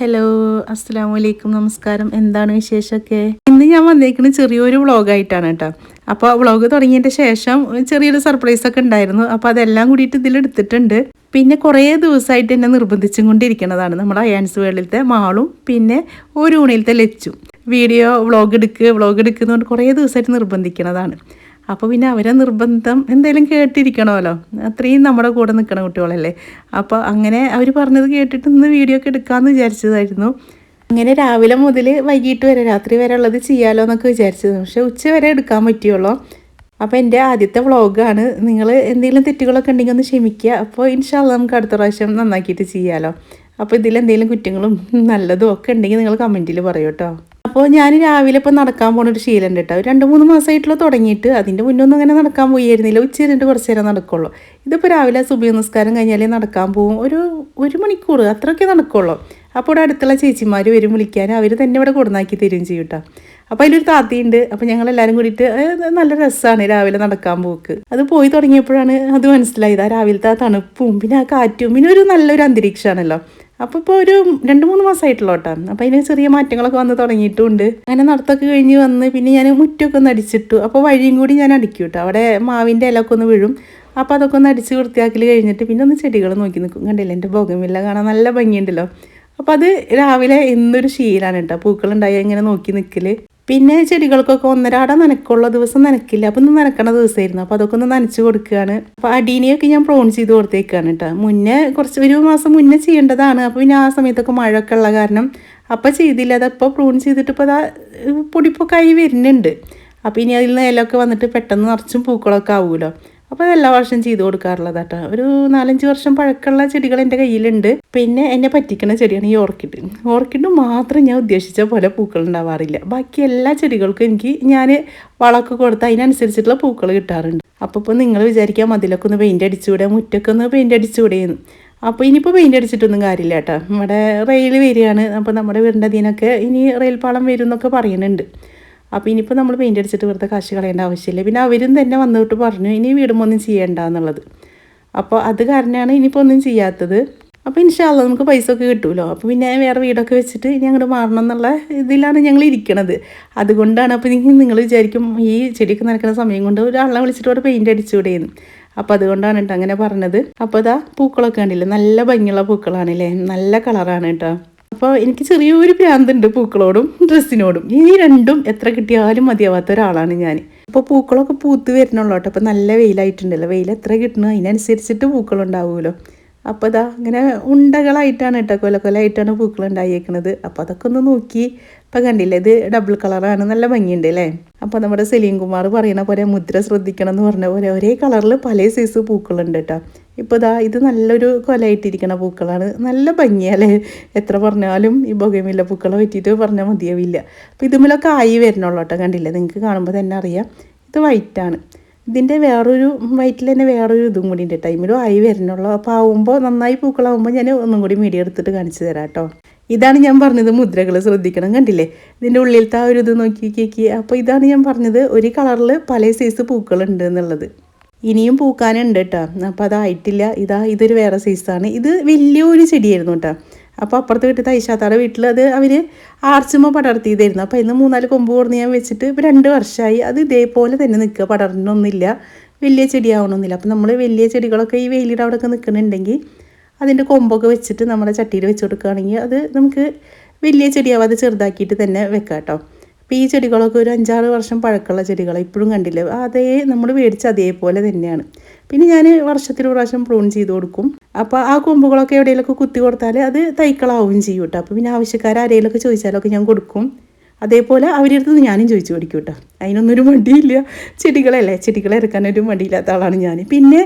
Hello അസ്സാം വലൈക്കും നമസ്കാരം. എന്താണ് വിശേഷമൊക്കെ? ഇന്ന് ഞാൻ വന്നേക്കുന്നത് ചെറിയൊരു വ്ളോഗായിട്ടാണ് കേട്ടോ. അപ്പോൾ വ്ളോഗ് തുടങ്ങിയതിന്റെ ശേഷം ചെറിയൊരു സർപ്രൈസ് ഒക്കെ ഉണ്ടായിരുന്നു. അപ്പോൾ അതെല്ലാം കൂടിയിട്ട് ഇതിലെടുത്തിട്ടുണ്ട് പിന്നെ കുറേ ദിവസമായിട്ട് എന്നെ നിർബന്ധിച്ചും കൊണ്ടിരിക്കുന്നതാണ് നമ്മുടെ അയാൻസ് വേൾഡിലത്തെ മാളും പിന്നെ ഒരു ഊണിലത്തെ ലച്ചും. വീഡിയോ വ്ളോഗ് എടുക്കുക വ്ളോഗ് എടുക്കുന്നതുകൊണ്ട് കുറേ ദിവസമായിട്ട് നിർബന്ധിക്കുന്നതാണ് അപ്പോൾ പിന്നെ അവരെ നിർബന്ധം എന്തെങ്കിലും കേട്ടിരിക്കണമല്ലോ. അത്രയും നമ്മുടെ കൂടെ നിൽക്കണ കുട്ടികളല്ലേ. അപ്പോൾ അങ്ങനെ അവർ പറഞ്ഞത് കേട്ടിട്ട് ഇന്ന് വീഡിയോ ഒക്കെ എടുക്കാമെന്ന് വിചാരിച്ചതായിരുന്നു. അങ്ങനെ രാവിലെ മുതൽ വൈകിട്ട് വരെ രാത്രി വരെ ഉള്ളത് ചെയ്യാമല്ലോ എന്നൊക്കെ വിചാരിച്ചത് പക്ഷേ ഉച്ച വരെ എടുക്കാൻ പറ്റുള്ളൂ അപ്പോൾ എന്റെ ആദ്യത്തെ വ്ളോഗാണ്. നിങ്ങൾ എന്തെങ്കിലും തെറ്റുകളൊക്കെ ഉണ്ടെങ്കിൽ ഒന്ന് ക്ഷമിക്കുക. അപ്പോൾ ഇൻഷാല്ല നമുക്ക് അടുത്ത പ്രാവശ്യം നന്നാക്കിയിട്ട് ചെയ്യാമല്ലോ അപ്പോൾ ഇതിലെന്തെങ്കിലും കുറ്റങ്ങളും നല്ലതും ഒക്കെ ഉണ്ടെങ്കിൽ നിങ്ങൾ കമന്റിൽ പറയൂ കേട്ടോ അപ്പോൾ ഞാൻ രാവിലെ ഇപ്പോൾ നടക്കാൻ പോകുന്ന ഒരു ശീലം ഉണ്ട് കേട്ടോ രണ്ട് മൂന്ന് മാസമായിട്ടുള്ള തുടങ്ങിയിട്ട് അതിന്റെ മുന്നൊന്നും അങ്ങനെ നടക്കാൻ പോയിരുന്നില്ല. ഉച്ച കഴിഞ്ഞിട്ട് കുറച്ച് നേരം നടക്കുള്ളൂ. ഇതിപ്പോൾ രാവിലെ സുബി നമസ്കാരം കഴിഞ്ഞാലേ നടക്കാൻ പോകും ഒരു ഒരു മണിക്കൂർ അത്രയൊക്കെ നടക്കുള്ളൂ. അപ്പോൾ ഇവിടെ അടുത്തുള്ള ചേച്ചിമാർ വരും വിളിക്കാൻ. അവർ തന്നെ ഇവിടെ കൊടുന്നാക്കി തരും ചെയ്യും കേട്ടോ അപ്പോൾ അതിലൊരു താത്തയുണ്ട്. അപ്പോൾ ഞങ്ങൾ എല്ലാവരും കൂടിയിട്ട് നല്ല രസമാണ് രാവിലെ നടക്കാൻ പോക്ക്. അത് പോയി തുടങ്ങിയപ്പോഴാണ് അത് മനസ്സിലായത്. ആ രാവിലത്തെ ആ തണുപ്പും പിന്നെ ആ കാറ്റും പിന്നെ ഒരു നല്ലൊരു അന്തരീക്ഷമാണല്ലോ. അപ്പോൾ ഇപ്പോൾ ഒരു രണ്ട് മൂന്ന് മാസമായിട്ടുള്ള കേട്ടോ അപ്പോൾ അതിന് ചെറിയ മാറ്റങ്ങളൊക്കെ വന്ന് തുടങ്ങിയിട്ടുണ്ട് അങ്ങനെ നടത്തൊക്കെ കഴിഞ്ഞ് വന്ന് പിന്നെ ഞാൻ മുറ്റൊക്കെ ഒന്ന് അടിച്ചിട്ടു. അപ്പോൾ വഴിയും കൂടി ഞാൻ അടിക്കും കേട്ടോ അവിടെ മാവിന്റെ ഇലയൊക്കെ ഒന്ന് വീഴും. അപ്പോൾ അതൊക്കെ ഒന്ന് അടിച്ച് വൃത്തിയാക്കി കഴിഞ്ഞിട്ട് പിന്നെ ഒന്ന് ചെടികൾ നോക്കി നിൽക്കും കണ്ടില്ല? എന്റെ ഭോഗമില്ല. കാണാൻ നല്ല ഭംഗിയുണ്ടല്ലോ. അപ്പോൾ അത് രാവിലെ എന്നൊരു ശീലമാണ് കേട്ടോ. പൂക്കളുണ്ടായി ഇങ്ങനെ നോക്കി നിൽക്കൽ പിന്നെ ചെടികൾക്കൊക്കെ ഒന്നരാട നനക്കുള്ള ദിവസം നനക്കില്ല അപ്പം ഒന്ന് നനക്കണ ദിവസമായിരുന്നു. അപ്പോൾ അതൊക്കെ ഒന്ന് നനച്ച് കൊടുക്കുകയാണ്. അപ്പോൾ അടീനെയൊക്കെ ഞാൻ പ്രോൺ ചെയ്ത് കൊടുത്തേക്കാണ് കേട്ടോ. മുന്നേ കുറച്ച് ഒരു മാസം മുന്നേ ചെയ്യേണ്ടതാണ്. അപ്പോൾ പിന്നെ ആ സമയത്തൊക്കെ മഴയൊക്കെ ഉള്ള കാരണം അപ്പോൾ ചെയ്തില്ല. അതപ്പോൾ പ്രൂൺ ചെയ്തിട്ട് ഇപ്പോൾ അതാ പൊടിപ്പൊക്കെ ആയി വരുന്നുണ്ട്. അപ്പോൾ ഇനി അതിൽ നിന്ന് ഇലയൊക്കെ വന്നിട്ട് പെട്ടെന്ന് നിറച്ചും പൂക്കളൊക്കെ ആവുമല്ലോ അപ്പോൾ എല്ലാ വർഷവും ചെയ്ത് കൊടുക്കാറുള്ളതാട്ടോ. ഒരു നാലഞ്ച് വർഷം പഴക്കമുള്ള ചെടികൾ എന്റെ കയ്യിലുണ്ട്. പിന്നെ എന്നെ പറ്റിക്കുന്ന ചെടിയാണ് ഈ ഓർക്കിഡ്. ഓർക്കിഡ് മാത്രം ഞാൻ ഉദ്ദേശിച്ച പോലെ പൂക്കൾ ഉണ്ടാവാറില്ല. ബാക്കി എല്ലാ ചെടികൾക്കും എനിക്ക് ഞാൻ വളമൊക്കെ കൊടുത്ത് അതിനനുസരിച്ചിട്ടുള്ള പൂക്കൾ കിട്ടാറുണ്ട്. അപ്പോൾ ഇപ്പോൾ നിങ്ങൾ വിചാരിക്കാം മതിലൊക്കെ ഒന്ന് പെയിന്റ് അടിച്ചുകൂടെ മുറ്റൊക്കെ ഒന്ന് പെയിന്റ് അടിച്ചുകൂടെയെന്ന് അപ്പോൾ ഇനിയിപ്പോൾ പെയിന്റ് അടിച്ചിട്ടൊന്നും കാര്യമില്ല കേട്ടോ. നമ്മുടെ റെയിൽ വരികയാണ്. അപ്പോൾ നമ്മുടെ വീടിന്റെ അതിനൊക്കെ ഇനി റെയിൽ പാളം വരും എന്നൊക്കെ പറയുന്നുണ്ട്. അപ്പോൾ ഇനിയിപ്പോൾ നമ്മൾ പെയിന്റ് അടിച്ചിട്ട് വെറുതെ കാശ് കളയേണ്ട ആവശ്യമില്ല. പിന്നെ അവരും തന്നെ വന്നിട്ട് പറഞ്ഞു ഇനി വീടുമ്പോൾ ചെയ്യേണ്ട എന്നുള്ളത്. അപ്പോൾ അത് കാരണമാണ് ഇനിയിപ്പോൾ ഒന്നും ചെയ്യാത്തത്. അപ്പോൾ ഇൻഷാല്ല നമുക്ക് പൈസ ഒക്കെ കിട്ടുമല്ലോ അപ്പോൾ പിന്നെ വേറെ വീടൊക്കെ വെച്ചിട്ട് ഇനി അങ്ങോട്ട് മാറണം എന്നുള്ള ഇതിലാണ് ഞങ്ങൾ ഇരിക്കണത്. അതുകൊണ്ടാണ് അപ്പോൾ നിങ്ങൾ നിങ്ങൾ വിചാരിക്കും ഈ ചെടിയൊക്കെ നനക്കുന്ന സമയം കൊണ്ട് ഒരാളെ വിളിച്ചിട്ട് അവിടെ പെയിന്റ് അടിച്ചുകൂടെയെന്ന് അപ്പോൾ അതുകൊണ്ടാണ് കേട്ടോ അങ്ങനെ പറഞ്ഞത്. അപ്പോൾ അതാ പൂക്കളൊക്കെ കണ്ടില്ലേ? നല്ല ഭംഗിയുള്ള പൂക്കളാണല്ലേ നല്ല കളറാണ് കേട്ടോ. അപ്പോൾ എനിക്ക് ചെറിയൊരു ഭ്രാന്തുണ്ട് പൂക്കളോടും ഡ്രസ്സിനോടും. ഈ രണ്ടും എത്ര കിട്ടിയാലും മതിയാവാത്ത ഒരാളാണ് ഞാൻ അപ്പോൾ പൂക്കളൊക്കെ പൂത്ത് വരുന്നുള്ളൂ കേട്ടോ. അപ്പോൾ നല്ല വെയിലായിട്ടുണ്ടല്ലോ. വെയിൽ എത്ര കിട്ടണോ അതിനനുസരിച്ചിട്ട് പൂക്കളുണ്ടാവുമല്ലോ. അപ്പോൾ ഇതാ ഇങ്ങനെ ഉണ്ടകളായിട്ടാണ് കേട്ടോ കൊല കൊലയായിട്ടാണ് പൂക്കൾ ഉണ്ടായേക്കണത് അപ്പോൾ അതൊക്കെ ഒന്ന് നോക്കി. ഇപ്പം കണ്ടില്ലേ ഇത് ഡബിൾ കളറാണ്. നല്ല ഭംഗിയുണ്ട് അല്ലേ? അപ്പോൾ നമ്മുടെ സലീം കുമാർ പറയുന്ന പോലെ മുദ്ര ശ്രദ്ധിക്കണം എന്ന് പറഞ്ഞ പോലെ ഒരേ കളറിൽ പല സൈസ് പൂക്കളുണ്ട് കേട്ടോ. ഇപ്പോൾ ഇതാ ഇത് നല്ലൊരു കൊലയായിട്ടിരിക്കണ പൂക്കളാണ്. നല്ല ഭംഗിയല്ലേ? എത്ര പറഞ്ഞാലും ഈ ബൊഗമില്ല പൂക്കളെ പറ്റിയിട്ട് പറഞ്ഞാൽ മതിയാവില്ല. അപ്പോൾ ഇതുമലൊക്കെ ആയി വരണുള്ളൂ കേട്ടോ കണ്ടില്ലേ? നിങ്ങൾക്ക് കാണുമ്പോൾ തന്നെ അറിയാം. ഇത് വൈറ്റാണ് ഇതിന്റെ വേറൊരു വയറ്റിൽ തന്നെ വേറൊരു ഇതും കൂടി ഉണ്ട് ടൈമിലും ആയി വരുന്നുള്ളൂ. അപ്പോൾ ആവുമ്പോൾ നന്നായി പൂക്കളാവുമ്പോൾ ഞാൻ ഒന്നും കൂടി മീഡിയ എടുത്തിട്ട് കാണിച്ചു തരാം കേട്ടോ. ഇതാണ് ഞാൻ പറഞ്ഞത് മുദ്രകൾ ശ്രദ്ധിക്കണം കണ്ടില്ലേ? ഇതിന്റെ ഉള്ളിലത്തെ ആ ഒരു ഇത് നോക്കി കേക്കി അപ്പോൾ ഇതാണ് ഞാൻ പറഞ്ഞത് ഒരു കളറിൽ പല സൈസ് പൂക്കളുണ്ട് എന്നുള്ളത്. ഇനിയും പൂക്കാനുണ്ട് കേട്ടോ അപ്പോൾ അതായിട്ടില്ല. ഇതാ ഇതൊരു വേറെ സൈസാണ്. ഇത് വലിയൊരു ചെടിയായിരുന്നു കേട്ടോ അപ്പോൾ അപ്പുറത്ത് വീട്ടിൽ തൈശാത്താടെ വീട്ടിൽ അത് അവർ ആർച്ചുമ്മ പടർത്തിയതായിരുന്നു. അപ്പോൾ ഇന്ന് മൂന്നാൽ കൊമ്പ് കൊടുന്ന് ഞാൻ വെച്ചിട്ട് ഇപ്പോൾ രണ്ട് വർഷമായി അത് ഇതേപോലെ തന്നെ നിൽക്കുക പടർന്നൊന്നുമില്ല. വലിയ ചെടിയാവണമെന്നില്ല അപ്പോൾ നമ്മൾ വലിയ ചെടികളൊക്കെ ഈ വെയിലിയുടെ അവിടെയൊക്കെ നിൽക്കുന്നുണ്ടെങ്കിൽ അതിന്റെ കൊമ്പൊക്കെ വെച്ചിട്ട് നമ്മുടെ ചട്ടിയിൽ വെച്ച് കൊടുക്കുകയാണെങ്കിൽ അത് നമുക്ക് വലിയ ചെടിയാവാതെ ചെറുതാക്കിയിട്ട് തന്നെ വെക്കാം കേട്ടോ അപ്പോൾ ഈ ചെടികളൊക്കെ ഒരു അഞ്ചാറ് വർഷം പഴക്കമുള്ള ചെടികൾ ഇപ്പോഴും കണ്ടില്ല? അതേ നമ്മൾ മേടിച്ച അതേപോലെ തന്നെയാണ്. പിന്നെ ഞാൻ വർഷത്തിൽ പ്രാവശ്യം പ്രൂൺ ചെയ്ത് കൊടുക്കും. അപ്പോൾ ആ കൊമ്പുകളൊക്കെ എവിടെയെങ്കിലൊക്കെ കുത്തി കൊടുത്താൽ അത് തൈക്കളാവും ചെയ്യും കേട്ടോ അപ്പോൾ പിന്നെ ആവശ്യക്കാർ ആരെങ്കിലൊക്കെ ചോദിച്ചാലൊക്കെ ഞാൻ കൊടുക്കും. അതേപോലെ അവരുടെ അടുത്ത് ഞാനും ചോദിച്ചു പഠിക്കും കേട്ടോ അതിനൊന്നും ഒരു മടിയില്ല. ചെടികളല്ലേ? ചെടികളെ ഇറക്കാനൊരു മടിയില്ലാത്ത ആളാണ് ഞാൻ പിന്നെ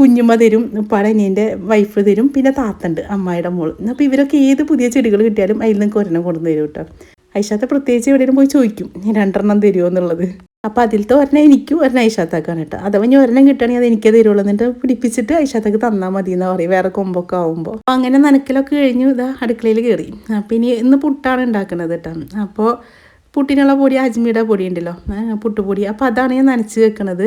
കുഞ്ഞുമ്മ തരും പടനീന്റെ വൈഫ് തരും പിന്നെ താത്തണ്ട് അമ്മായിയുടെ മോൾ അപ്പോൾ ഇവരൊക്കെ ഏത് പുതിയ ചെടികൾ കിട്ടിയാലും അതിൽ നിന്ന് ഒരെണ്ണം കൊണ്ടുവന്ന് തരും കേട്ടോ ഐഷാത്ത പ്രത്യേകിച്ച് എവിടെയും പോയി ചോദിക്കും രണ്ടെണ്ണം തരുമോ എന്നുള്ളത്? അപ്പം അതിലത്തെ ഒരെണ്ണം എനിക്കും ഒരെണ്ണം ഐഷാത്താക്കാണ് കേട്ടോ. അഥവാ ഇനി ഒരെണ്ണം കിട്ടുകയാണെങ്കിൽ അത് എനിക്കേ തരുള്ളൂ എന്നിട്ട് പിടിപ്പിച്ചിട്ട് ഐഷാത്താക്ക് തന്നാൽ മതി എന്നാ പറയും. വേറെ കൊമ്പൊക്കെ ആവുമ്പോൾ അപ്പോൾ അങ്ങനെ നനക്കലൊക്കെ കഴിഞ്ഞു ഇതാ അടുക്കളയിൽ കയറി അപ്പം ഇനി ഇന്ന് പുട്ടാണ് ഉണ്ടാക്കുന്നത് കേട്ടോ. അപ്പോൾ പുട്ടിനുള്ള പൊടി അജ്മിയുടെ പൊടി ഉണ്ടല്ലോ പുട്ടുപൊടി. അപ്പോൾ അതാണ് ഞാൻ നനച്ച് വെക്കണത്.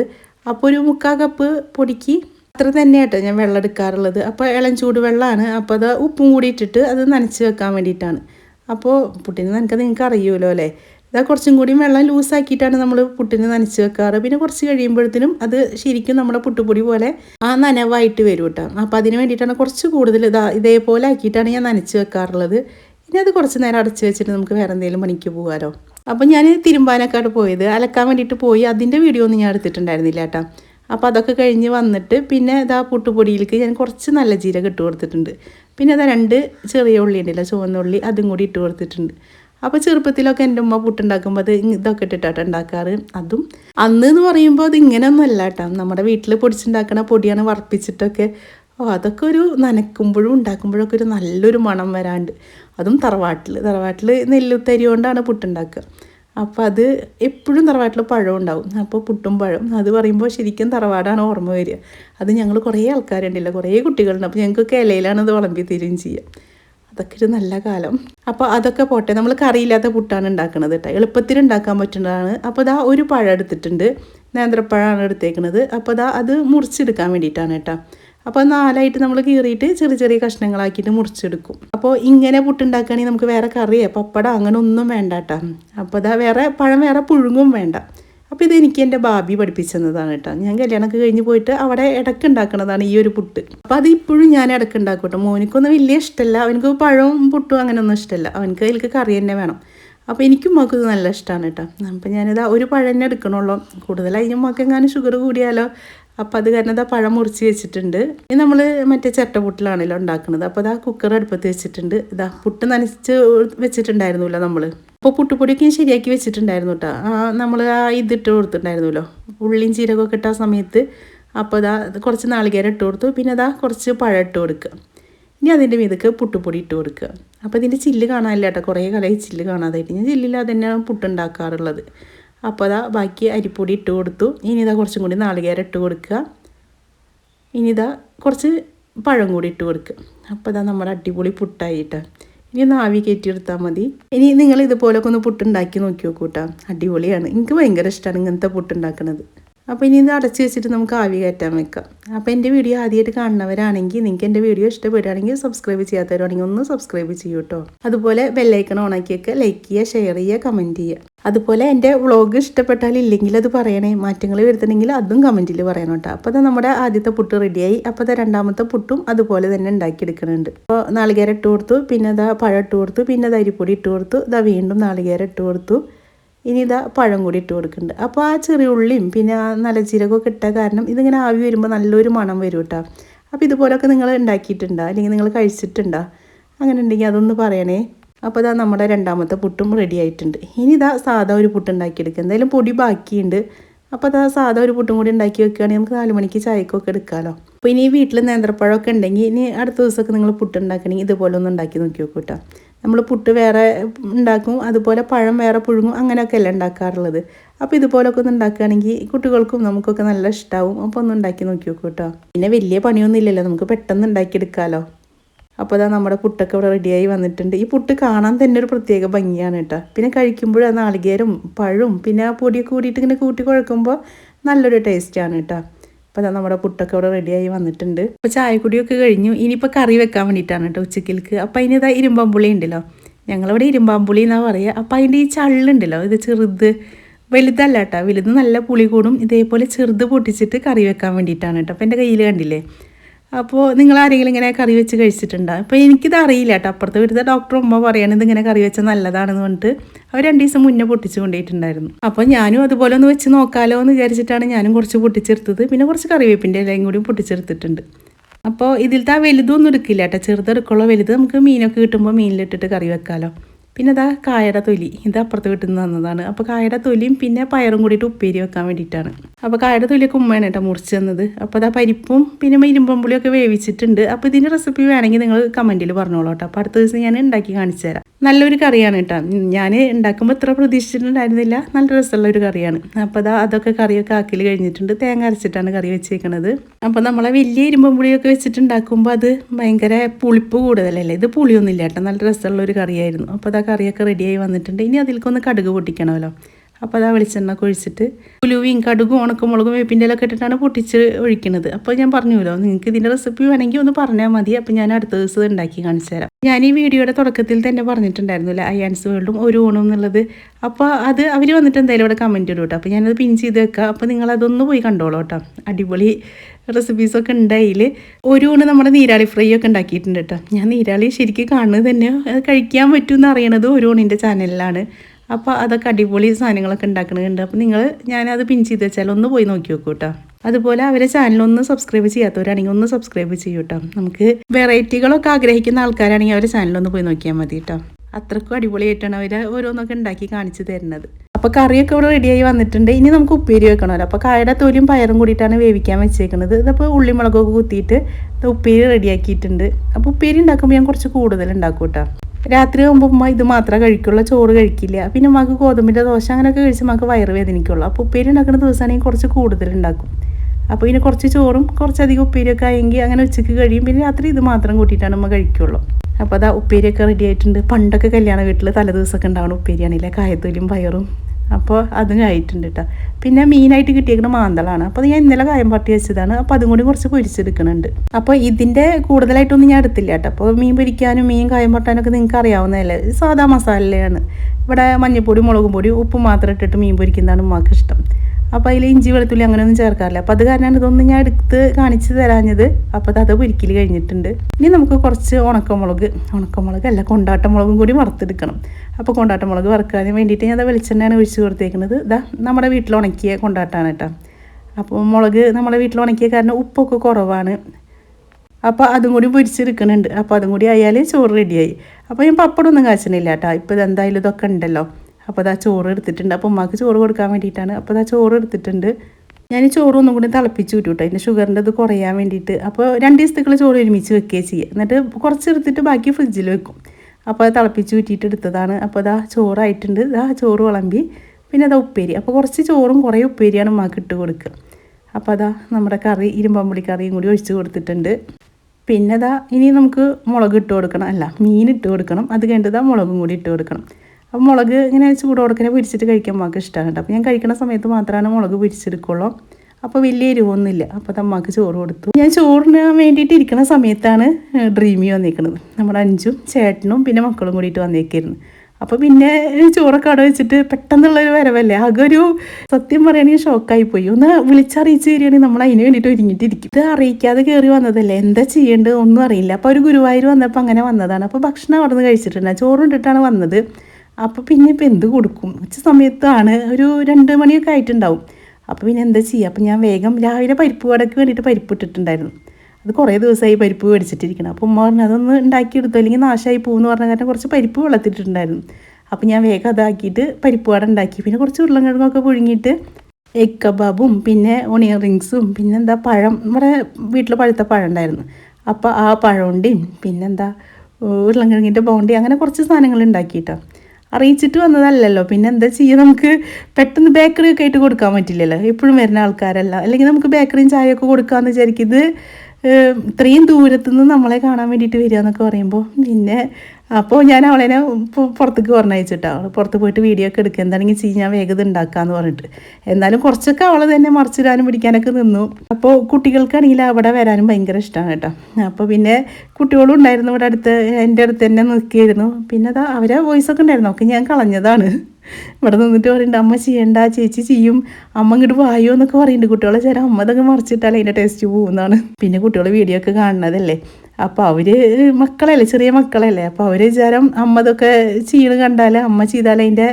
അപ്പോൾ ഒരു മുക്കാൽ കപ്പ് പൊടിക്ക് അത്ര തന്നെയാട്ടോ ഞാൻ വെള്ളം എടുക്കാറുള്ളത്. അപ്പോൾ ഇളം ചൂട് വെള്ളമാണ് അപ്പോൾ അത് ഉപ്പും കൂടി ഇട്ടിട്ട് അത് നനച്ച് വെക്കാൻ വേണ്ടിയിട്ടാണ്. അപ്പോൾ പുട്ടിന് നനക്കാൻ നിങ്ങൾക്ക് അറിയുമല്ലോ അല്ലേ? ഇതാ കുറച്ചും കൂടി വെള്ളം ലൂസാക്കിയിട്ടാണ് നമ്മൾ പുട്ടിന് നനച്ച് വെക്കാറ്. പിന്നെ കുറച്ച് കഴിയുമ്പോഴത്തേനും അത് ശരിക്കും നമ്മുടെ പുട്ടുപൊടി പോലെ ആ നനവായിട്ട് വരും കേട്ടോ. അപ്പോൾ അതിന് വേണ്ടിയിട്ടാണ് കുറച്ച് കൂടുതൽ ഇതാ ഇതേപോലെ ആക്കിയിട്ടാണ് ഞാൻ നനച്ച് വെക്കാറുള്ളത്. ഇനി അത് കുറച്ച് നേരം അടച്ച് വെച്ചിട്ട് നമുക്ക് വേറെ എന്തെങ്കിലും പണിക്ക് പോകാമല്ലോ അപ്പോൾ ഞാൻ തിരുമ്പാനൊക്കെയാണ് പോയത്. അലക്കാൻ വേണ്ടിയിട്ട് പോയി. അതിന്റെ വീഡിയോ ഒന്നും ഞാൻ എടുത്തിട്ടുണ്ടായിരുന്നില്ല കേട്ടോ. അപ്പോൾ അതൊക്കെ കഴിഞ്ഞ് വന്നിട്ട് പിന്നെ ഇതാ പുട്ടുപൊടിയിലേക്ക് ഞാൻ കുറച്ച് നല്ല ജീരകം ഇട്ട് കൊടുത്തിട്ടുണ്ട്. പിന്നെ അതാ രണ്ട് ചെറിയ ഉള്ളി ഉണ്ടല്ലോ ചുവന്ന ഉള്ളി അതും കൂടി ഇട്ട് കൊടുത്തിട്ടുണ്ട്. അപ്പോൾ ചെറുപ്പത്തിലൊക്കെ എന്റെ ഉമ്മ പുട്ടുണ്ടാക്കുമ്പോൾ അത് ഇതൊക്കെ ഇട്ടിട്ടാണ് ഉണ്ടാക്കാറ്. അതും അന്ന് എന്ന് പറയുമ്പോൾ അത് ഇങ്ങനെയൊന്നും അല്ല കേട്ടോ. നമ്മുടെ വീട്ടിൽ പൊടിച്ചുണ്ടാക്കണ പൊടിയാണ് വറപ്പിച്ചിട്ടൊക്കെ. ഓ അതൊക്കെ ഒരു നനക്കുമ്പോഴും ഉണ്ടാക്കുമ്പോഴൊക്കെ ഒരു നല്ലൊരു മണം വരാണ്ട്. അതും തറവാട്ടിൽ തറവാട്ടിൽ നെല്ലുത്തരി കൊണ്ടാണ് പുട്ടുണ്ടാക്കുക. അപ്പോൾ അത് എപ്പോഴും തറവാട്ടിൽ പഴം ഉണ്ടാവും. അപ്പോൾ പുട്ടും പഴം. അത് പറയുമ്പോൾ ശരിക്കും തറവാടാണ് ഓർമ്മ വരിക. അത് ഞങ്ങൾ കുറേ ആൾക്കാരുണ്ടല്ലോ. കുറേ കുട്ടികളുണ്ട്. അപ്പോൾ ഞങ്ങൾക്ക് ഇലയിലാണ് അത് വിളമ്പി തരികയും ചെയ്യുക അതൊക്കെ ഒരു നല്ല കാലം. അപ്പോൾ അതൊക്കെ പോട്ടെ. നമ്മൾ കറിയില്ലാത്ത പുട്ടാണ് ഉണ്ടാക്കുന്നത് കേട്ടോ എളുപ്പത്തിൽ ഉണ്ടാക്കാൻ പറ്റുന്നതാണ്. അപ്പോൾ ഇതാ ഒരു പഴം എടുത്തിട്ടുണ്ട്. നേന്ത്രപ്പഴമാണ് എടുത്തേക്കുന്നത് അപ്പോൾ ഇതാ അത് മുറിച്ചെടുക്കാൻ വേണ്ടിയിട്ടാണ് കേട്ടോ അപ്പോൾ നാലായിട്ട് നമ്മൾ കീറിയിട്ട് ചെറിയ ചെറിയ കഷ്ണങ്ങളാക്കിയിട്ട് മുറിച്ചെടുക്കും. അപ്പോൾ ഇങ്ങനെ പുട്ടുണ്ടാക്കുകയാണെങ്കിൽ നമുക്ക് വേറെ കറിയോ പപ്പടം അങ്ങനെ ഒന്നും വേണ്ട കേട്ടോ അപ്പോൾ ഇതാ വേറെ പഴം വേറെ പുഴുങ്ങും വേണ്ട. അപ്പോൾ ഇത് എനിക്ക് എന്റെ ബാബി പഠിപ്പിച്ചതാണ് കേട്ടോ. ഞാൻ കല്യാണമൊക്കെ കഴിഞ്ഞ് പോയിട്ട് അവിടെ ഇടയ്ക്ക് ഉണ്ടാക്കുന്നതാണ് ഈ ഒരു പുട്ട്. അപ്പോൾ അത് ഇപ്പോഴും ഞാൻ ഇടയ്ക്ക് ഉണ്ടാക്കും കേട്ടോ മോനിക്കൊന്നും വലിയ ഇഷ്ടമല്ല അവനക്ക് പഴവും പുട്ടും അങ്ങനെയൊന്നും ഇഷ്ടമല്ല അവനക്ക് അതിലേക്ക് കറി തന്നെ വേണം. അപ്പോൾ എനിക്കും ഉമ്മക്ക് ഇത് നല്ല ഇഷ്ടമാണ് കേട്ടോ. അപ്പം ഞാനിത് ഒരു പഴം എടുക്കണുള്ളൂ. കൂടുതലായി ഉമ്മക്ക് എങ്ങാനും ഷുഗർ കൂടിയാലോ അപ്പോൾ അത് കാരണം ഇതാ പഴം മുറിച്ച് വെച്ചിട്ടുണ്ട്. ഇനി നമ്മൾ മറ്റേ ചിരട്ടപുട്ടിലാണല്ലോ ഉണ്ടാക്കുന്നത്. അപ്പോൾ ഇതാ കുക്കർ അടുപ്പത്ത് വെച്ചിട്ടുണ്ട്. ഇതാ പുട്ട് നനച്ച് വെച്ചിട്ടുണ്ടായിരുന്നല്ലോ നമ്മൾ അപ്പോൾ പുട്ടുപൊടിയൊക്കെ ഞാൻ ശരിയാക്കി വെച്ചിട്ടുണ്ടായിരുന്നു കേട്ടോ നമ്മൾ ആ ഇതിട്ട് കൊടുത്തിട്ടുണ്ടായിരുന്നല്ലോ. ഉള്ളിയും ചീരകമൊക്കെ ഇട്ട സമയത്ത് അപ്പോൾ ഇതാ കുറച്ച് നാളികേരം ഇട്ട് കൊടുത്തു. പിന്നെ അതാ കുറച്ച് പഴം ഇട്ട് കൊടുക്കുക. ഇനി അതിന്റെ മീതക്ക് പുട്ടുപൊടി ഇട്ട് കൊടുക്കുക. അപ്പോൾ ഇതിന്റെ ചില്ല് കാണാനില്ല കേട്ടോ കുറേ കലയിൽ ചില്ല് കാണാതായിട്ട്. ഞാൻ ചില്ലില്ലാതെ തന്നെയാണ് പുട്ടുണ്ടാക്കാറുള്ളത് അപ്പോൾ അതാ ബാക്കി അരിപ്പൊടി ഇട്ട് കൊടുത്തു. ഇനി ഇതാ കുറച്ചും കൂടി നാളികേരം ഇട്ട് കൊടുക്കുക. ഇനി ഇതാ കുറച്ച് പഴം കൂടി ഇട്ട് കൊടുക്കുക. അപ്പോൾ ഇതാ നമ്മുടെ അടിപൊളി പുട്ടായിട്ടാണ് ഇനി ഒന്ന് ആവി കയറ്റിയെടുത്താൽ മതി. ഇനി നിങ്ങൾ ഇതുപോലൊക്കെ ഒന്ന് പുട്ടുണ്ടാക്കി നോക്കി നോക്കൂട്ടാ കേട്ടോ. അടിപൊളിയാണ്. എനിക്ക് ഭയങ്കര ഇഷ്ടമാണ് ഇങ്ങനത്തെ പുട്ടുണ്ടാക്കുന്നത് അപ്പോൾ ഇനി ഇത് അടച്ച് വെച്ചിട്ട് നമുക്ക് ആവി കയറ്റാൻ വെക്കാം. അപ്പോൾ എന്റെ വീഡിയോ ആദ്യമായിട്ട് കാണുന്നവരാണെങ്കിൽ നിങ്ങൾക്ക് എന്റെ വീഡിയോ ഇഷ്ടപ്പെടുകയാണെങ്കിൽ സബ്സ്ക്രൈബ് ചെയ്യാത്തവരാണെങ്കിൽ ഒന്ന് സബ്സ്ക്രൈബ് ചെയ്യൂ കേട്ടോ അതുപോലെ ബെല്ലൈക്കൺ ഓണാക്കിയൊക്കെ ലൈക്ക് ചെയ്യുക ഷെയർ ചെയ്യുക കമന്റ് ചെയ്യുക. അതുപോലെ എന്റെ വ്ളോഗ് ഇഷ്ടപ്പെട്ടാൽ ഇല്ലെങ്കിൽ അത് പറയണേ. മാറ്റങ്ങൾ വരുത്തണമെങ്കിൽ അതും കമന്റിൽ പറയണം കേട്ടോ. അപ്പോൾ അത് നമ്മുടെ ആദ്യത്തെ പുട്ട് റെഡിയായി അപ്പോൾ അത് രണ്ടാമത്തെ പുട്ടും അതുപോലെ തന്നെ ഉണ്ടാക്കിയെടുക്കുന്നുണ്ട്. അപ്പോൾ നാളികേരം ഇട്ട് കൊടുത്തു. പിന്നെ അതാ പഴം ഇട്ട് കൊടുത്തു. പിന്നെ അത് അരിപ്പൊടി ഇട്ട് കൊടുത്തു. ഇതാ വീണ്ടും നാളികേരം ഇട്ട് കൊടുത്തു. ഇനി ഇതാ പഴം കൂടി ഇട്ട് കൊടുക്കുന്നുണ്ട്. അപ്പോൾ ആ ചെറിയ ഉള്ളിയും പിന്നെ ആ നല്ല ജീരകമൊക്കെ ഇട്ട കാരണം ഇതിങ്ങനെ ആവി വരുമ്പോൾ നല്ലൊരു മണം വരും കേട്ടോ. അപ്പോൾ ഇതുപോലൊക്കെ നിങ്ങൾ ഉണ്ടാക്കിയിട്ടുണ്ടോ? അല്ലെങ്കിൽ നിങ്ങൾ കഴിച്ചിട്ടുണ്ടോ? അങ്ങനെ ഉണ്ടെങ്കിൽ അതൊന്ന് പറയണേ. അപ്പോൾ ഇതാ നമ്മുടെ രണ്ടാമത്തെ പുട്ടും റെഡി ആയിട്ടുണ്ട്. ഇനി ഇതാ സാധാ ഒരു പുട്ട് ഉണ്ടാക്കിയെടുക്കുക. എന്തായാലും പൊടി ബാക്കിയുണ്ട്. അപ്പോൾ അത് സാധാ ഒരു പുട്ടും കൂടി ഉണ്ടാക്കി വെക്കുകയാണെങ്കിൽ നമുക്ക് നാല് മണിക്ക് ചായക്കൊക്കെ എടുക്കാമല്ലോ അപ്പോൾ ഇനി വീട്ടിൽ നേന്ത്രപ്പഴമൊക്കെ ഉണ്ടെങ്കിൽ ഇനി അടുത്ത ദിവസമൊക്കെ നിങ്ങൾ പുട്ട് ഉണ്ടാക്കണമെങ്കിൽ ഇതുപോലെ ഒന്ന് ഉണ്ടാക്കി നോക്കി നോക്കൂ കേട്ടോ. നമ്മൾ പുട്ട് വേറെ ഉണ്ടാക്കും അതുപോലെ പഴം വേറെ പുഴുങ്ങും അങ്ങനെയൊക്കെ അല്ല ഉണ്ടാക്കാറുള്ളത്. അപ്പോൾ ഇതുപോലൊക്കെ ഒന്ന് ഉണ്ടാക്കുകയാണെങ്കിൽ കുട്ടികൾക്കും നമുക്കൊക്കെ നല്ല ഇഷ്ടമാവും അപ്പോൾ ഒന്ന് ഉണ്ടാക്കി നോക്കി നോക്കൂ കേട്ടോ. പിന്നെ വലിയ പണിയൊന്നും ഇല്ലല്ലോ നമുക്ക് പെട്ടെന്ന് ഉണ്ടാക്കിയെടുക്കാമല്ലോ അപ്പോൾ അതാ നമ്മുടെ പുട്ടൊക്കെ ഇവിടെ റെഡിയായി വന്നിട്ടുണ്ട്. ഈ പുട്ട് കാണാൻ തന്നെ ഒരു പ്രത്യേക ഭംഗിയാണ് കേട്ടോ. പിന്നെ കഴിക്കുമ്പോൾ നാളികേരം പഴവും പിന്നെ ആ പൊടിയൊക്കെ കൂടിയിട്ട് ഇങ്ങനെ കൂട്ടി കുഴക്കുമ്പോൾ നല്ലൊരു ടേസ്റ്റാണ് കേട്ടോ. അപ്പോൾ അതാ നമ്മുടെ പുട്ടൊക്കെ ഇവിടെ റെഡിയായി വന്നിട്ടുണ്ട്. അപ്പോൾ ചായക്കുടിയൊക്കെ കഴിഞ്ഞു. ഇനിയിപ്പോൾ കറി വെക്കാൻ വേണ്ടിയിട്ടാണ് കേട്ടോ ഉച്ചക്കിൽക്ക്. അപ്പോൾ അതിനിതാ ഇരുമ്പാമ്പുളി ഉണ്ടല്ലോ. ഞങ്ങളിവിടെ ഇരുമ്പാമ്പുളി എന്നാണ് പറയുക അപ്പോൾ അതിന്റെ ഈ ചള്ളുണ്ടല്ലോ ഇത് ചെറുത് വലുതല്ല കേട്ടോ. വലുത് നല്ല പുളി കൂടും. ഇതേപോലെ ചെറുത് പൊട്ടിച്ചിട്ട് കറി വെക്കാൻ വേണ്ടിയിട്ടാണ് കേട്ടോ. അപ്പോൾ എന്റെ കയ്യിൽ കണ്ടില്ലേ? അപ്പോൾ നിങ്ങൾ ആരെങ്കിലും ഇങ്ങനെ കറി വെച്ച് കഴിച്ചിട്ടുണ്ടോ? അപ്പോൾ എനിക്കിത് അറിയില്ല കേട്ടോ. അപ്പുറത്തെ വരുന്ന ഡോക്ടർ ഉമ്മ പറയുകയാണ് ഇത് ഇങ്ങനെ കറി വെച്ചാൽ നല്ലതാണെന്ന് പറഞ്ഞിട്ട് അവർ രണ്ട് ദിവസം മുന്നേ പൊട്ടിച്ച് കൊണ്ടുപോയിട്ടുണ്ടായിരുന്നു. അപ്പോൾ ഞാനും അതുപോലെ ഒന്ന് വെച്ച് നോക്കാലോ എന്ന് വിചാരിച്ചിട്ടാണ് ഞാനും കുറച്ച് പൊട്ടിച്ചെടുത്തത്. പിന്നെ കുറച്ച് കറിവേപ്പിന്റെ ഇലയും കൂടി പൊട്ടിച്ചെടുത്തിട്ടുണ്ട്. അപ്പോൾ ഇതിലത്തെ ആ വലുതൊന്നും എടുക്കില്ല കേട്ടോ. ചെറുതെടുക്കുള്ള വലുത് നമുക്ക് മീനൊക്കെ കിട്ടുമ്പോൾ മീനിലിട്ടിട്ട് കറി വെക്കാമല്ലോ പിന്നെ അതാ കായയുടെ തൊലി. ഇത് അപ്പുറത്ത് വീട്ടിൽ നിന്ന് തന്നതാണ്. അപ്പോൾ കായയുടെ തൊലിയും പിന്നെ പയറും കൂടിയിട്ട് ഉപ്പേരി വെക്കാൻ വേണ്ടിയിട്ടാണ്. അപ്പോൾ കായയുടെ തൊലിയൊക്കെ ഉമ്മയാണ് കേട്ടോ മുറിച്ച് തന്നത്. അപ്പോൾ അതാ പരിപ്പും പിന്നെ ഇരുമ്പം പുളിയൊക്കെ വേവിച്ചിട്ടുണ്ട്. അപ്പോൾ ഇതിന്റെ റെസിപ്പി വേണമെങ്കിൽ നിങ്ങൾ കമന്റിൽ പറഞ്ഞോളൂ കേട്ടോ. അപ്പോൾ അടുത്ത ദിവസം ഞാൻ ഉണ്ടാക്കി കാണിച്ചു തരാം. നല്ലൊരു കറിയാണ് കേട്ടോ. ഞാൻ ഉണ്ടാക്കുമ്പോൾ ഇത്ര പ്രതീക്ഷിച്ചിട്ടുണ്ടായിരുന്നില്ല. നല്ല രസമുള്ള ഒരു കറിയാണ്. അപ്പോൾ അതാ അതൊക്കെ കറിയൊക്കെ ആക്കിൽ കഴിഞ്ഞിട്ടുണ്ട്. തേങ്ങ അരച്ചിട്ടാണ് കറി വെച്ചേക്കണത്. അപ്പോൾ നമ്മളെ വലിയ ഇരുമ്പം പുളിയൊക്കെ വെച്ചിട്ടുണ്ടാക്കുമ്പോൾ അത് ഭയങ്കര പുളിപ്പ് കൂടുതലല്ലേ? ഇത് പുളിയൊന്നുമില്ല കേട്ടോ. നല്ല രസമുള്ള ഒരു കറിയായിരുന്നു. അപ്പോൾ അതാ കറിയൊക്കെ റെഡിയായി വന്നിട്ടുണ്ട്. ഇനി അതിലേക്കൊന്ന് കടുക് പൊട്ടിക്കണമല്ലോ. അപ്പോൾ അതാ വെളിച്ചെണ്ണ ഒഴിച്ചിട്ട് ഉലുവയും കടുകും ഉണക്കമുളകും വേപ്പിന്റെ ഇലൊക്കെ ഇട്ടിട്ടാണ് പൊട്ടിച്ച് ഒഴിക്കുന്നത്. അപ്പോൾ ഞാൻ പറഞ്ഞുല്ലോ നിങ്ങൾക്ക് ഇതിന്റെ റെസിപ്പി വേണമെങ്കിൽ ഒന്ന് പറഞ്ഞാൽ മതി. അപ്പോൾ ഞാൻ അടുത്ത ദിവസം ഉണ്ടാക്കി കാണിച്ചു തരാം. ഞാൻ ഈ വീഡിയോയുടെ തുടക്കത്തിൽ തന്നെ പറഞ്ഞിട്ടുണ്ടായിരുന്നില്ല അയാൻസ് വേൾഡും ഒരു ഓണം എന്നുള്ളത്. അപ്പോൾ അത് അവർ വന്നിട്ട് എന്തായാലും ഇവിടെ കമന്റ് ഇടും കേട്ടോ. അപ്പോൾ ഞാനത് പിൻ ചെയ്ത് വെക്കാം. അപ്പോൾ നിങ്ങളതൊന്ന് പോയി കണ്ടോളൂ കേട്ടോ. അടിപൊളി റെസിപ്പീസൊക്കെ ഉണ്ടായി ഒരു ഊണ് നമ്മുടെ നീരാളി ഫ്രൈ ഒക്കെ ഉണ്ടാക്കിയിട്ടുണ്ട് കേട്ടോ. ഞാൻ നീരാളി ശരിക്കും കാണുന്നത് തന്നെ കഴിക്കാൻ പറ്റുമെന്ന് അറിയണത് ഒരു ഊണിന്റെ ചാനലിലാണ് അപ്പോൾ അതൊക്കെ അടിപൊളി സാധനങ്ങളൊക്കെ ഉണ്ടാക്കണുണ്ട്. അപ്പോൾ നിങ്ങൾ ഞാനത് പിൻ ചെയ്ത് വെച്ചാൽ ഒന്ന് പോയി നോക്കി നോക്കൂ കേട്ടോ അതുപോലെ അവരെ ചാനൽ ഒന്ന് സബ്സ്ക്രൈബ് ചെയ്യാത്തവരാണെങ്കിൽ ഒന്ന് സബ്സ്ക്രൈബ് ചെയ്യൂ കേട്ടോ നമുക്ക് വെറൈറ്റികളൊക്കെ ആഗ്രഹിക്കുന്ന ആൾക്കാരാണെങ്കിൽ അവരെ ചാനലൊന്ന് പോയി നോക്കിയാൽ മതി കേട്ടോ അത്രക്കും അടിപൊളിയായിട്ടാണ് അവർ ഓരോന്നൊക്കെ ഉണ്ടാക്കി കാണിച്ചു തരുന്നത്. അപ്പോൾ കറിയൊക്കെ ഇവിടെ റെഡിയായി വന്നിട്ടുണ്ട്. ഇനി നമുക്ക് ഉപ്പേരി വെക്കണമല്ലോ. അപ്പോൾ കായയുടെ തോലും പയറും കൂടിയിട്ടാണ് വേവിക്കാൻ വെച്ചേക്കുന്നത് ഇതപ്പോൾ ഉള്ളിമുളകൊക്കെ കുത്തിയിട്ട് ഉപ്പേരി റെഡിയാക്കിയിട്ടുണ്ട് അപ്പോൾ ഉപ്പേരി ഉണ്ടാക്കുമ്പോൾ ഞാൻ കുറച്ച് കൂടുതൽ ഉണ്ടാക്കും കേട്ടോ രാത്രി ആകുമ്പോൾ ഇത് മാത്രമേ കഴിക്കുള്ളൂ ചോറ് കഴിക്കില്ല. പിന്നെ ഉമ്മക്ക് ഗോതമ്പിന്റെ ദോശ അങ്ങനെയൊക്കെ കഴിച്ച് നമുക്ക് വയറ് വേദനിക്കുള്ളൂ. അപ്പോൾ ഉപ്പേരി ഉണ്ടാക്കുന്ന ദിവസമാണെങ്കിൽ കുറച്ച് കൂടുതൽ ഉണ്ടാക്കും. അപ്പോൾ ഇതിന് കുറച്ച് ചോറും കുറച്ചധികം ഉപ്പേരിയൊക്കെ ആയെങ്കിൽ അങ്ങനെ ഉച്ചയ്ക്ക് കഴിയും. പിന്നെ രാത്രി ഇത് മാത്രം കൂട്ടിയിട്ടാണ് നമ്മൾ കഴിക്കുള്ളൂ. അപ്പോൾ അതാ ഉപ്പേരിയൊക്കെ റെഡി ആയിട്ടുണ്ട്. പണ്ടൊക്കെ കല്യാണ വീട്ടിൽ തലേ ദിവസമൊക്കെ ഉണ്ടാവണം ഉപ്പേരിയാണെങ്കിൽ കായത്തൊലിയും പയറും. അപ്പോൾ അതും ആയിട്ടുണ്ട് കേട്ടോ പിന്നെ മീനായിട്ട് കിട്ടിയേക്കുന്ന മാന്തളാണ്. അപ്പോൾ ഞാൻ ഇന്നലെ കായം പട്ടി വെച്ചതാണ്. അപ്പോൾ അതും കൂടി കുറച്ച് പൊരിച്ചെടുക്കുന്നുണ്ട് അപ്പോൾ ഇതിന്റെ കൂടുതലായിട്ടൊന്നും ഞാൻ എടുത്തില്ല കേട്ടോ അപ്പോൾ മീൻ പൊരിക്കാനും മീൻ കായം പൊട്ടാനൊക്കെ നിങ്ങൾക്ക് അറിയാവുന്നതല്ലേ? സാധാ മസാലയാണ്. ഇവിടെ മഞ്ഞൾപ്പൊടി മുളകും പൊടി ഉപ്പ് മാത്രം ഇട്ടിട്ട് മീൻ പൊരിക്കുന്നതാണ് ഉമ്മാക്ക് ഇഷ്ടം. അപ്പോൾ അതിൽ ഇഞ്ചി വെളുത്തുള്ളി അങ്ങനെയൊന്നും ചേർക്കാറില്ല. അപ്പോൾ അത് കാരണമാണ് ഇതൊന്നും ഞാൻ എടുത്ത് കാണിച്ച് തരാഞ്ഞത്. അപ്പോൾ അത് പൊരിക്കൽ കഴിഞ്ഞിട്ടുണ്ട്. ഇനി നമുക്ക് കുറച്ച് ഉണക്കമുളക് ഉണക്കമുളക് അല്ല കൊണ്ടാട്ടമുളകും കൂടി വറുത്തെടുക്കണം. അപ്പോൾ കൊണ്ടാട്ടമുളക് വറുക്കാൻ വേണ്ടിയിട്ട് ഞാൻ അത് വെളിച്ചെണ്ണയാണ് ഒഴിച്ച് കൊടുത്തേക്കുന്നത്. ഇതാ നമ്മുടെ വീട്ടിൽ ഉണക്കിയ കൊണ്ടാട്ടാണ് കേട്ടോ. അപ്പോൾ മുളക് നമ്മുടെ വീട്ടിൽ ഉണക്കിയ കാരണം ഉപ്പൊക്കെ കുറവാണ്. അപ്പോൾ അതും കൂടി പൊരിച്ചെടുക്കുന്നുണ്ട്. അപ്പോൾ അതും കൂടി ആയാൽ ചോറ് റെഡിയായി. അപ്പോൾ ഞാൻ പപ്പടമൊന്നും കാച്ചണില്ല കേട്ടോ. ഇപ്പോൾ ഇതെന്തായാലും ഇതൊക്കെ ഉണ്ടല്ലോ. അപ്പോൾ അതാ ചോറ് എടുത്തിട്ടുണ്ട്. അപ്പോൾ ഉമ്മാക്ക് ചോറ് കൊടുക്കാൻ വേണ്ടിയിട്ടാണ്. അപ്പോൾ അതാ ചോറ് എടുത്തിട്ടുണ്ട്. ഞാൻ ഈ ചോറ് ഒന്നും കൂടി തിളപ്പിച്ച് വിട്ടു കേട്ടോ അതിന്റെ ഷുഗറിന്റെ ഇത് കുറയാൻ വേണ്ടിയിട്ട്. അപ്പോൾ രണ്ട് ദിവസത്തേക്കുള്ള ചോറ് ഒരുമിച്ച് വെക്കുകയും ചെയ്യുക. എന്നിട്ട് കുറച്ച് എടുത്തിട്ട് ബാക്കി ഫ്രിഡ്ജിൽ വെക്കും. അപ്പോൾ അത് തിളപ്പിച്ച് ഊറ്റിയിട്ട് എടുത്തതാണ്. അപ്പോൾ അതാ ചോറായിട്ടുണ്ട്. ഇതാ ചോറ് വിളമ്പി. പിന്നെ അതാ ഉപ്പേരി. അപ്പോൾ കുറച്ച് ചോറും കുറേ ഉപ്പേരിയാണ് ഉമ്മാക്ക് ഇട്ട് കൊടുക്കുക. അപ്പോൾ അതാ നമ്മുടെ കറി ഇരുമ്പമ്പുളി കറിയും കൂടി ഒഴിച്ച് കൊടുത്തിട്ടുണ്ട്. പിന്നെ അതാ ഇനി നമുക്ക് മുളക് ഇട്ട് കൊടുക്കണം. അല്ല മീൻ ഇട്ട് കൊടുക്കണം. അത് കഴിഞ്ഞിട്ട് മുളകും കൂടി ഇട്ട് കൊടുക്കണം. അപ്പോൾ മുളക് ഇങ്ങനെ ചൂടോടക്കനെ പിരിച്ചിട്ട് കഴിക്കാൻ നമുക്ക് ഇഷ്ടമാണ് കേട്ടോ. അപ്പോൾ ഞാൻ കഴിക്കുന്ന സമയത്ത് മാത്രമാണ് മുളക് പിരിച്ചെടുക്കുള്ളൂ. അപ്പോൾ വലിയ എരിവൊന്നുമില്ല. അപ്പോൾ തമ്മാക്ക് ചോറ് കൊടുത്തു. ഞാൻ ചോറിന് വേണ്ടിയിട്ട് ഇരിക്കുന്ന സമയത്താണ് ഡ്രീമി വന്നിരിക്കുന്നത് നമ്മുടെ അഞ്ചും ചേട്ടനും പിന്നെ മക്കളും കൂടിയിട്ട് വന്നേക്കായിരുന്നു. അപ്പോൾ പിന്നെ ചോറൊക്കെ അവിടെ വെച്ചിട്ട് പെട്ടെന്നുള്ളൊരു വരവല്ലേ? അതൊരു സത്യം പറയുകയാണെങ്കിൽ ഷോക്കായി പോയി ഒന്ന് വിളിച്ചറിയിച്ച് തരികയാണെങ്കിൽ നമ്മൾ അതിന് വേണ്ടിയിട്ട് ഒരുങ്ങിയിട്ടിരിക്കും ഇത് അറിയിക്കാതെ കയറി വന്നതല്ലേ? എന്താ ചെയ്യേണ്ടത്? ഒന്നും അറിയില്ല. അപ്പോൾ ഒരു ഗുരുവായൂർ വന്നപ്പോൾ അങ്ങനെ വന്നതാണ്. അപ്പോൾ ഭക്ഷണം അവിടെ നിന്ന് കഴിച്ചിട്ടുണ്ട് ചോറുണ്ടിട്ടാണ് വന്നത്. അപ്പോൾ പിന്നെ ഇപ്പം എന്ത് കൊടുക്കും? ഉച്ച സമയത്താണ് ഒരു രണ്ട് മണിയൊക്കെ ആയിട്ടുണ്ടാവും. അപ്പോൾ പിന്നെ എന്താ ചെയ്യുക അപ്പോൾ ഞാൻ വേഗം രാവിലെ പരിപ്പ് വടക്ക് വേണ്ടിയിട്ട് പരിപ്പ് ഇട്ടിട്ടുണ്ടായിരുന്നു. അത് കുറേ ദിവസമായി പരിപ്പ് മേടിച്ചിട്ടിരിക്കണം. അപ്പോൾ ഉമ്മ പറഞ്ഞു അതൊന്ന് ഉണ്ടാക്കിയെടുത്തു അല്ലെങ്കിൽ നാശമായി പോകുമെന്ന് പറഞ്ഞ കാരണം കുറച്ച് പരിപ്പ് വെള്ളത്തിട്ടുണ്ടായിരുന്നു അപ്പോൾ ഞാൻ വേഗം അതാക്കിയിട്ട് പരിപ്പ് വട ഉണ്ടാക്കി. പിന്നെ കുറച്ച് ഉരുളങ്കിഴങ്ങൊക്കെ പുഴുങ്ങിയിട്ട് എഗ് കബാബും പിന്നെ ഒണിയൻ റിങ്സും പിന്നെന്താ പഴം? നമ്മുടെ വീട്ടിൽ പഴുത്ത പഴം ഉണ്ടായിരുന്നു. അപ്പോൾ ആ പഴം ഉണ്ടിയും പിന്നെന്താ ഉരുളങ്കിഴങ്ങിന്റെ ബോണ്ടി അങ്ങനെ കുറച്ച് സാധനങ്ങൾ ഉണ്ടാക്കിയിട്ടോ. അറിയിച്ചിട്ട് വന്നതല്ലല്ലോ. പിന്നെ എന്താ ചെയ്യുക നമുക്ക് പെട്ടെന്ന് ബേക്കറി ഒക്കെ ആയിട്ട് കൊടുക്കാൻ പറ്റില്ലല്ലോ. എപ്പോഴും വരുന്ന ആൾക്കാരല്ല. അല്ലെങ്കിൽ നമുക്ക് ബേക്കറിയും ചായയൊക്കെ കൊടുക്കാമെന്ന് വിചാരിക്കും. ഇത് ഇത്രയും ദൂരത്തുനിന്ന് നമ്മളെ കാണാൻ വേണ്ടിയിട്ട് വരിക എന്നൊക്കെ പറയുമ്പോൾ പിന്നെ അപ്പോൾ ഞാൻ അവളെ പുറത്തേക്ക് പറഞ്ഞയച്ചിട്ടാണ് അവൾ പുറത്ത് പോയിട്ട് വീഡിയോ ഒക്കെ എടുക്കുക എന്താണെങ്കിൽ ചെയ്യും ഞാൻ വേഗത ഉണ്ടാക്കാമെന്ന് പറഞ്ഞിട്ട്. എന്നാലും കുറച്ചൊക്കെ അവൾ തന്നെ മറിച്ചിടാനും പിടിക്കാനൊക്കെ നിന്നു. അപ്പോൾ കുട്ടികൾക്കാണെങ്കിൽ അവിടെ വരാനും ഭയങ്കര ഇഷ്ടമാണ് കേട്ടോ. അപ്പോൾ പിന്നെ കുട്ടികളും ഉണ്ടായിരുന്നു. ഇവിടെ അടുത്ത് എന്റെ അടുത്ത് തന്നെ നിൽക്കിയിരുന്നു പിന്നെ അതാ അവരെ വോയിസൊക്കെ ഉണ്ടായിരുന്നു. ഒക്കെ ഞാൻ കളഞ്ഞതാണ്. ഇവിടെ നിന്നിട്ട് പറയുന്നുണ്ട് അമ്മ ചെയ്യണ്ട ചേച്ചി ചെയ്യും. അമ്മ ഇങ്ങോട്ട് വായോ എന്നൊക്കെ പറയുന്നുണ്ട് കുട്ടികളെ. ചേരാൻ അമ്മ ഇതൊക്കെ മറിച്ചിട്ടാൽ അതിന്റെ ടേസ്റ്റ് പോകുന്നതാണ് പിന്നെ കുട്ടികൾ വീഡിയോ ഒക്കെ കാണുന്നതല്ലേ. അപ്പോൾ അവർ മക്കളല്ലേ ചെറിയ മക്കളല്ലേ? അപ്പോൾ അവർ വിചാരം അമ്മ ഇതൊക്കെ ചെയ്യണ കണ്ടാൽ അമ്മ ചെയ്താൽ അതിന്റെ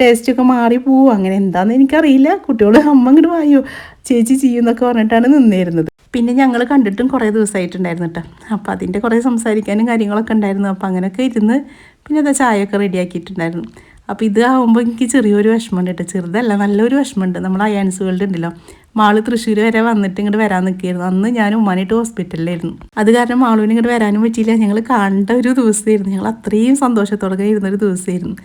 ടേസ്റ്റൊക്കെ മാറി പോവും. അങ്ങനെ എന്താണെന്ന് എനിക്കറിയില്ല. കുട്ടികൾ അമ്മ ഇങ്ങോട്ട് വായോ? ചേച്ചി ചെയ്യുന്നൊക്കെ പറഞ്ഞിട്ടാണ് നിന്നിരുന്നത്. പിന്നെ ഞങ്ങൾ കണ്ടിട്ടും കുറേ ദിവസമായിട്ടുണ്ടായിരുന്നു കേട്ടോ അപ്പോൾ അതിന്റെ കുറേ സംസാരിക്കാനും കാര്യങ്ങളൊക്കെ ഉണ്ടായിരുന്നു. അപ്പോൾ അങ്ങനെയൊക്കെ ഇരുന്ന് പിന്നെ അതാ ചായയൊക്കെ റെഡിയാക്കിയിട്ടുണ്ടായിരുന്നു അപ്പോൾ ഇത് ആകുമ്പോൾ എനിക്ക് ചെറിയൊരു വിഷമമുണ്ട് കേട്ടോ ചെറുതല്ല നല്ലൊരു വിഷമമുണ്ട്. നമ്മൾ അയാൻസ് വേൾഡ് ഉണ്ടല്ലോ. മാൾ തൃശ്ശൂർ വരെ വന്നിട്ട് ഇങ്ങോട്ട് വരാൻ നിൽക്കുകയായിരുന്നു. അന്ന് ഞാൻ ഉമ്മാനായിട്ട് ഹോസ്പിറ്റലിലായിരുന്നു. അത് കാരണം മാളുവിന് ഇങ്ങോട്ട് വരാനും പറ്റിയില്ല. ഞങ്ങൾ കണ്ട ഒരു ദിവസമായിരുന്നു. ഞങ്ങൾ അത്രയും സന്തോഷത്തോടെ ഇരുന്നൊരു ദിവസമായിരുന്നു.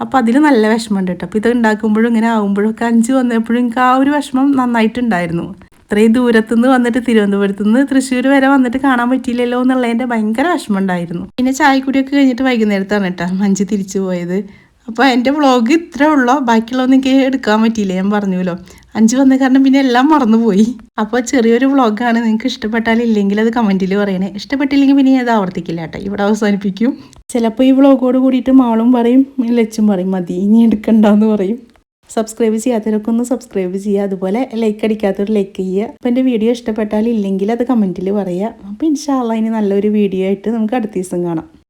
അപ്പോൾ അതിൽ നല്ല വിഷമമുണ്ട് കേട്ടോ. അപ്പോൾ ഇത് ഉണ്ടാക്കുമ്പോഴും ഇങ്ങനെ ആകുമ്പോഴൊക്കെ അഞ്ച് വന്നപ്പോഴും എനിക്ക് ആ ഒരു വിഷമം നന്നായിട്ടുണ്ടായിരുന്നു. ഇത്രയും ദൂരത്തുനിന്ന് വന്നിട്ട് തിരുവനന്തപുരത്ത് നിന്ന് തൃശ്ശൂർ വരെ വന്നിട്ട് കാണാൻ പറ്റിയില്ലല്ലോ എന്നുള്ളതിന്റെ ഭയങ്കര വിഷമം ഉണ്ടായിരുന്നു. പിന്നെ ചായക്കുടിയൊക്കെ കഴിഞ്ഞിട്ട് വൈകുന്നേരത്താണ് കേട്ടോ. മഞ്ച് തിരിച്ചു പോയത്. അപ്പോൾ എന്റെ വ്ളോഗ് ഇത്രേ ഉള്ളൂ. ബാക്കിയുള്ളതൊന്നും എനിക്ക് എടുക്കാൻ പറ്റിയില്ല. ഞാൻ പറഞ്ഞല്ലോ അഞ്ച് വന്ന കാരണം പിന്നെ എല്ലാം മറന്നുപോയി. അപ്പോൾ ചെറിയൊരു വ്ളോഗാണ് നിങ്ങൾക്ക് ഇഷ്ടപ്പെട്ടാൽ ഇല്ലെങ്കിൽ അത് കമന്റിൽ പറയണേ. ഇഷ്ടപ്പെട്ടില്ലെങ്കിൽ പിന്നെ അത് ആവർത്തിക്കില്ല കേട്ടോ. ഇവിടെ അവസാനിപ്പിക്കും. ചിലപ്പോൾ ഈ വ്ളോഗോട് കൂടിയിട്ട് മാളും പറയും ലച്ചും പറയും മതി ഇനി എടുക്കണ്ടെന്ന് പറയും. സബ്സ്ക്രൈബ് ചെയ്യാത്തവരൊക്കെ ഒന്ന് സബ്സ്ക്രൈബ് ചെയ്യുക. അതുപോലെ ലൈക്ക് അടിക്കാത്തവർ ലൈക്ക് ചെയ്യുക. അപ്പോൾ എന്റെ വീഡിയോ ഇഷ്ടപ്പെട്ടാൽ ഇല്ലെങ്കിൽ അത് കമന്റിൽ പറയുക അപ്പോൾ ഇൻഷാല്ല ഇനി നല്ലൊരു വീഡിയോ ആയിട്ട് നമുക്ക് അടുത്ത ദിവസം കാണാം.